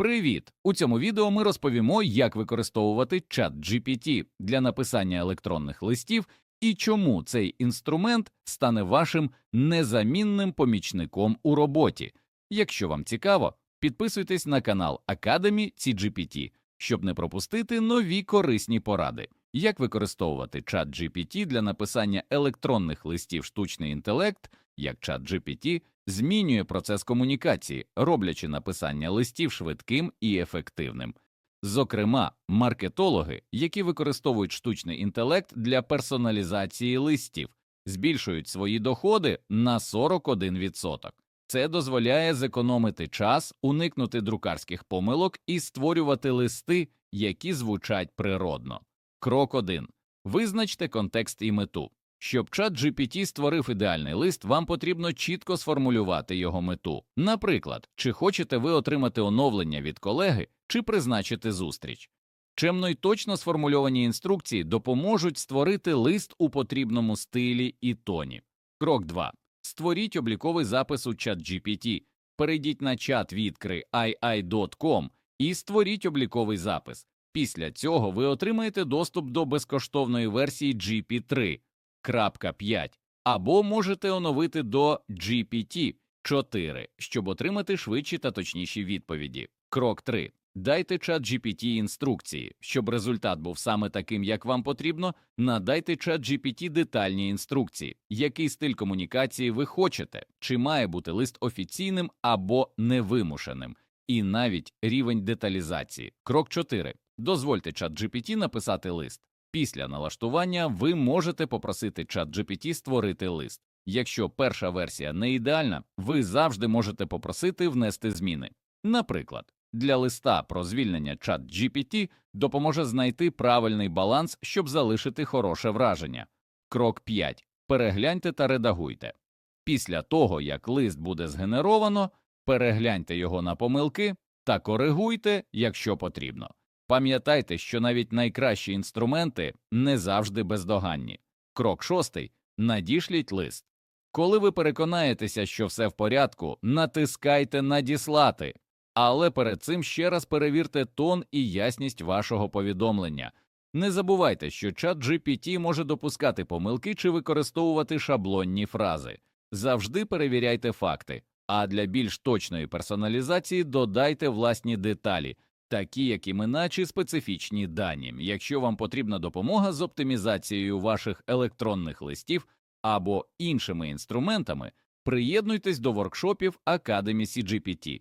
Привіт! У цьому відео ми розповімо, як використовувати чат GPT для написання електронних листів і чому цей інструмент стане вашим незамінним помічником у роботі. Якщо вам цікаво, підписуйтесь на канал Academy CGPT, щоб не пропустити нові корисні поради. Як використовувати чат GPT для написання електронних листів штучний інтелект, як чат GPT змінює процес комунікації, роблячи написання листів швидким і ефективним. Зокрема, маркетологи, які використовують штучний інтелект для персоналізації листів, збільшують свої доходи на 41%. Це дозволяє зекономити час, уникнути друкарських помилок і створювати листи, які звучать природно. Крок 1. Визначте контекст і мету. Щоб чат GPT створив ідеальний лист, вам потрібно чітко сформулювати його мету. Наприклад, чи хочете ви отримати оновлення від колеги, чи призначити зустріч. Чемно й точно сформульовані інструкції допоможуть створити лист у потрібному стилі і тоні. Крок 2. Створіть обліковий запис у чат GPT. Перейдіть на чат відкри ii.com і створіть обліковий запис. Після цього ви отримаєте доступ до безкоштовної версії GP3. 5 або можете оновити до GPT 4, щоб отримати швидші та точніші відповіді. Крок 3. Дайте чат GPT інструкції. Щоб результат був саме таким, як вам потрібно, надайте чат GPT детальні інструкції, який стиль комунікації ви хочете, чи має бути лист офіційним або невимушеним, і навіть рівень деталізації. Крок 4. Дозвольте чат GPT написати лист. Після налаштування ви можете попросити чат GPT створити лист. Якщо перша версія не ідеальна, ви завжди можете попросити внести зміни. Наприклад, для листа про звільнення чат GPT допоможе знайти правильний баланс, щоб залишити хороше враження. Крок 5. Перегляньте та редагуйте. Після того, як лист буде згенеровано, перегляньте його на помилки та коригуйте, якщо потрібно. Пам'ятайте, що навіть найкращі інструменти не завжди бездоганні. Крок шостий надішліть лист. Коли ви переконаєтеся, що все в порядку, натискайте Надіслати, але перед цим ще раз перевірте тон і ясність вашого повідомлення. Не забувайте, що чат GPT може допускати помилки чи використовувати шаблонні фрази. Завжди перевіряйте факти, а для більш точної персоналізації додайте власні деталі такі як імена чи специфічні дані. Якщо вам потрібна допомога з оптимізацією ваших електронних листів або іншими інструментами, приєднуйтесь до воркшопів Academy CGPT.